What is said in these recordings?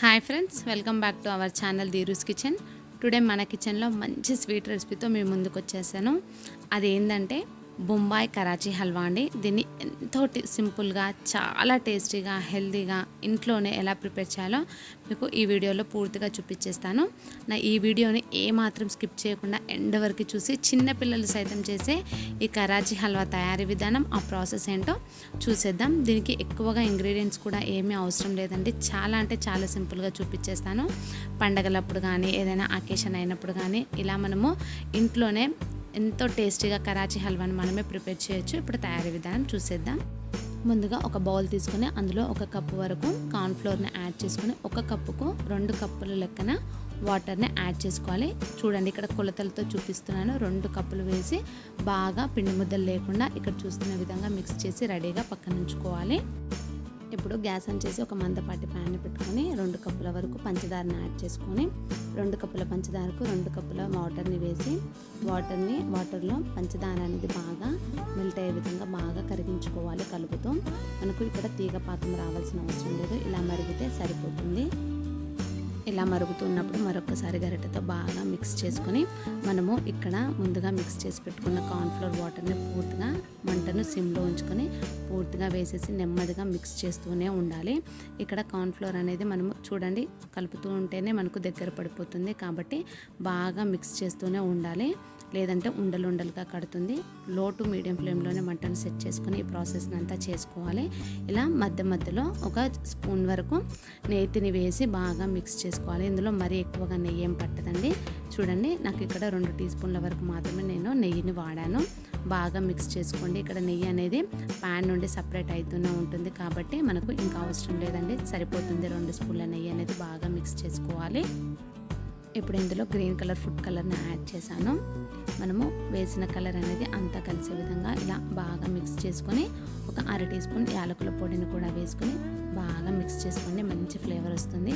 Hi friends welcome back to our channel Dheeru's kitchen. Today మన కిచెన్లో మంచి sweet రెసిపీతో మేము ముందుకు వచ్చేసాను అది ఏంటంటే బొంబాయి కరాచీ హల్వా అండి. దీన్ని ఎంతో సింపుల్గా చాలా టేస్టీగా హెల్తీగా ఇంట్లోనే ఎలా ప్రిపేర్ చేయాలో మీకు ఈ వీడియోలో పూర్తిగా చూపించేస్తాను. నా ఈ వీడియోని ఏ మాత్రం స్కిప్ చేయకుండా ఎండ్ వరకు చూసి చిన్నపిల్లలు సైతం చేసే ఈ కరాచీ హల్వా తయారీ విధానం ఆ ప్రాసెస్ ఏంటో చూసేద్దాం. దీనికి ఎక్కువగా ఇంగ్రీడియంట్స్ కూడా ఏమీ అవసరం లేదండి. చాలా అంటే చాలా సింపుల్గా చూపించేస్తాను. పండగలప్పుడు కానీ ఏదైనా అకేషన్ అయినప్పుడు కానీ ఇలా మనము ఇంట్లోనే ఎంతో టేస్టీగా కరాచీ హల్వాని మనమే ప్రిపేర్ చేయొచ్చు. ఇప్పుడు తయారీ విధానం చూసేద్దాం. ముందుగా ఒక బౌల్ తీసుకొని అందులో ఒక కప్పు వరకు కార్న్ఫ్లోర్ని యాడ్ చేసుకుని ఒక కప్పుకు రెండు కప్పుల లెక్కన వాటర్ని యాడ్ చేసుకోవాలి. చూడండి ఇక్కడ కొలతలతో చూపిస్తున్నాను. రెండు కప్పులు వేసి బాగా పిండి ముద్దలు లేకుండా ఇక్కడ చూస్తున్న విధంగా మిక్స్ చేసి రెడీగా పక్కన ఉంచుకోవాలి. ఇప్పుడు గ్యాస్ ఆన్ చేసి ఒక మందపాటి ప్యాన్ పెట్టుకొని రెండు కప్పుల వరకు పంచదారని యాడ్ చేసుకొని రెండు కప్పుల పంచదారకు రెండు కప్పుల వాటర్ని వేసి వాటర్ని వాటర్లో పంచదార అనేది బాగా మెల్ట్ అయ్యే విధంగా బాగా కరిగించుకోవాలి కలుపుతూ. మనకు ఇక్కడ తీగ పాకం రావాల్సిన అవసరం లేదు. ఇలా మరిగితే సరిపోతుంది. ఇలా మరుగుతున్నప్పుడు మరొకసారి గరిటెతో బాగా మిక్స్ చేసుకొని మనము ఇక్కడ ముందుగా మిక్స్ చేసి పెట్టుకున్న కార్న్ఫ్లోర్ వాటర్ని పూర్తిగా మంటను సిమ్లో ఉంచుకొని పూర్తిగా వేసేసి నెమ్మదిగా మిక్స్ చేస్తూనే ఉండాలి. ఇక్కడ కార్న్ఫ్లోర్ అనేది మనము చూడండి కలుపుతూ ఉంటేనే మనకు దగ్గర పడిపోతుంది కాబట్టి బాగా మిక్స్ చేస్తూనే ఉండాలి. లేదంటే ఉండలు ఉండలుగా కడుతుంది. లో టు మీడియం ఫ్లేమ్లోనే మంటను సెట్ చేసుకొని ఈ ప్రాసెస్ని అంతా చేసుకోవాలి. ఇలా మధ్య మధ్యలో ఒక స్పూన్ వరకు నేతిని వేసి బాగా మిక్స్ వేసుకోవాలి. ఇందులో మరీ ఎక్కువగా నెయ్యి ఏం పట్టదండి. చూడండి నాకు ఇక్కడ రెండు టీ స్పూన్ల వరకు మాత్రమే నేను నెయ్యిని వాడాను. బాగా మిక్స్ చేసుకోండి. ఇక్కడ నెయ్యి అనేది ప్యాన్ నుండి సపరేట్ అవుతూనే ఉంటుంది కాబట్టి మనకు ఇంకా అవసరం లేదండి. సరిపోతుంది రెండు స్పూన్ల నెయ్యి అనేది బాగా మిక్స్ చేసుకోవాలి. ఇప్పుడు ఇందులో గ్రీన్ కలర్ ఫుడ్ కలర్ని యాడ్ చేశాను. మనము వేసిన కలర్ అనేది అంతా కలిసే విధంగా ఇలా బాగా మిక్స్ చేసుకొని ఒక అర టీ స్పూన్ యాలకుల పొడిని కూడా వేసుకొని బాగా మిక్స్ చేసుకోండి. మంచి ఫ్లేవర్ వస్తుంది.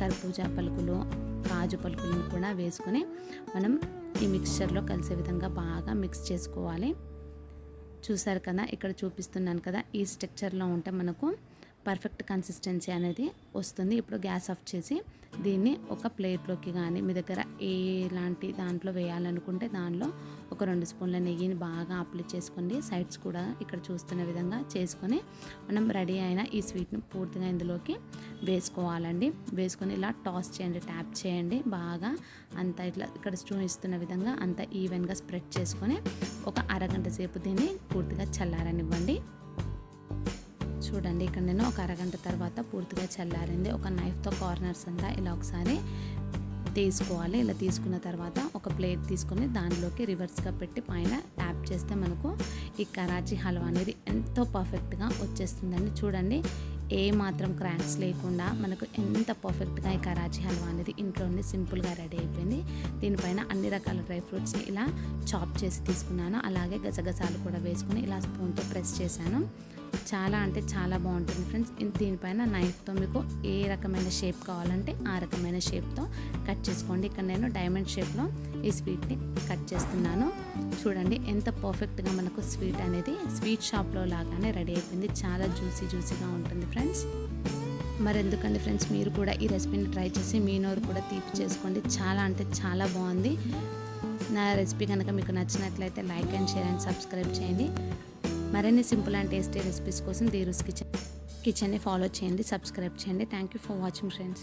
కర్బూజా పలుకులు కాజు పలుకులను కూడా వేసుకొని మనం ఈ మిక్స్చర్లో కలిసే విధంగా బాగా మిక్స్ చేసుకోవాలి. చూసారు కదా ఇక్కడ చూపిస్తున్నాను కదా ఈ స్ట్రక్చర్లో ఉంటే మనకు పర్ఫెక్ట్ కన్సిస్టెన్సీ అనేది వస్తుంది. ఇప్పుడు గ్యాస్ ఆఫ్ చేసి దీన్ని ఒక ప్లేట్లోకి కానీ మీ దగ్గర ఎలాంటి దాంట్లో వేయాలనుకుంటే దానిలో ఒక రెండు స్పూన్ల నెయ్యిని బాగా అప్లై చేసుకోండి. సైడ్స్ కూడా ఇక్కడ చూస్తున్న విధంగా చేసుకొని మనం రెడీ అయిన ఈ స్వీట్ని పూర్తిగా ఇందులోకి వేసుకోవాలండి. వేసుకొని ఇలా టాస్ చేయండి ట్యాప్ చేయండి. బాగా అంతా ఇట్లా ఇక్కడ చూపిస్తున్న విధంగా అంతా ఈవెన్గా స్ప్రెడ్ చేసుకొని ఒక అరగంట సేపు దీన్ని పూర్తిగా చల్లారనివ్వండి. చూడండి. ఇక్కడ నేను ఒక అరగంట తర్వాత పూర్తిగా చల్లారింది. ఒక నైఫ్తో కార్నర్స్ అంతా ఇలా ఒకసారి తీసుకోవాలి. ఇలా తీసుకున్న తర్వాత ఒక ప్లేట్ తీసుకొని దానిలోకి రివర్స్గా పెట్టి పైన ట్యాప్ చేస్తే మనకు ఈ కరాచీ హల్వా అనేది ఎంతో పర్ఫెక్ట్గా వచ్చేస్తుందండి. చూడండి. ఏ మాత్రం క్రాక్స్ లేకుండా మనకు ఎంత పర్ఫెక్ట్గా ఈ కరాచీ హల్వా అనేది ఇంట్లోనే సింపుల్గా రెడీ అయిపోయింది. దీనిపైన అన్ని రకాల డ్రై ఫ్రూట్స్ని ఇలా చాప్ చేసి తీసుకున్నాను. అలాగే గసగసాలు కూడా వేసుకుని ఇలా స్పూన్తో ప్రెస్ చేశాను. చాలా అంటే చాలా బాగుంటుంది ఫ్రెండ్స్. దీనిపైన నైఫ్తో మీకు ఏ రకమైన షేప్ కావాలంటే ఆ రకమైన షేప్తో కట్ చేసుకోండి. ఇక్కడ నేను డైమండ్ షేప్లో ఈ స్వీట్ని కట్ చేస్తున్నాను. చూడండి ఎంత పర్ఫెక్ట్గా మనకు స్వీట్ అనేది స్వీట్ షాప్లో లాగానే రెడీ అయిపోయింది. చాలా జ్యూసీ జ్యూసీగా ఉంటుంది ఫ్రెండ్స్. ఫ్రెండ్స్. మరెందుకండి ఫ్రెండ్స్ మీరు కూడా ఈ రెసిపీని ట్రై చేసి మీ నోరు కూడా తీపి చేసుకోండి. చాలా అంటే చాలా బాగుంది. నా రెసిపీ కనుక మీకు నచ్చినట్లయితే like and share and subscribe చేయండి. మరిన్ని సింపుల్ అండ్ టేస్టీ రెసిపీస్ కోసం దీరుస్ కిచెన్ కిచెన్ని ఫాలో చేయండి సబ్స్క్రైబ్ చేయండి. Thank you for watching friends.